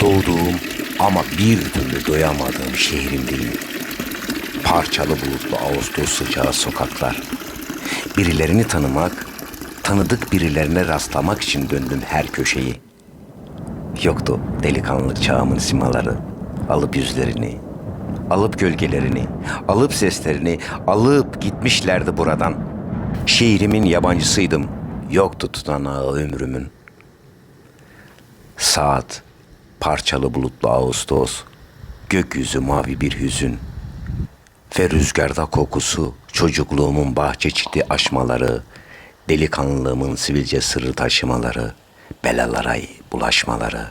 Doğduğum ama bir türlü doyamadığım şehrimdeyim. Parçalı bulutlu Ağustos sıcağı sokaklar. Birilerini tanımak, tanıdık birilerine rastlamak için döndüm her köşeyi. Yoktu delikanlılık çağımın simaları. Alıp yüzlerini, alıp gölgelerini, alıp seslerini, alıp gitmişlerdi buradan. Şehrimin yabancısıydım. Yoktu tutanağı ömrümün. Saat, parçalı bulutlu Ağustos, gökyüzü mavi bir hüzün. Ve rüzgarda kokusu, çocukluğumun bahçe çiti aşmaları, delikanlılığımın sivilce sırrı taşımaları, belalara bulaşmaları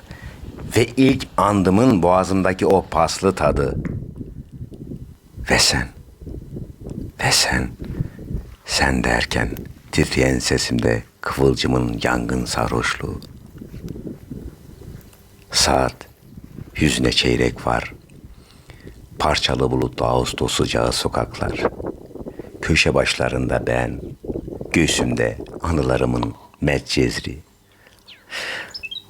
ve ilk andımın boğazımdaki o paslı tadı. Ve sen, ve sen, sen derken titreyen sesimde kıvılcımın yangın sarhoşluğu. Saat, yüzüne çeyrek var. Parçalı bulutlu Ağustos sıcağı sokaklar. Köşe başlarında ben, göğsümde anılarımın medcezri.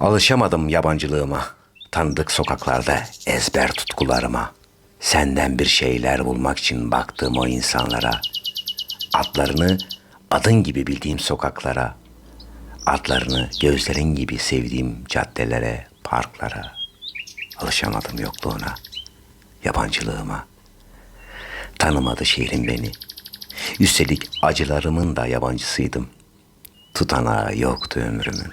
Alışamadım yabancılığıma, tanıdık sokaklarda ezber tutkularıma. Senden bir şeyler bulmak için baktığım o insanlara. Adlarını adın gibi bildiğim sokaklara. Adlarını gözlerin gibi sevdiğim caddelere, parklara. Alışamadım yokluğuna, yabancılığıma. Tanımadı şehrim beni. Üstelik acılarımın da yabancısıydım. Tutanağı yoktu ömrümün.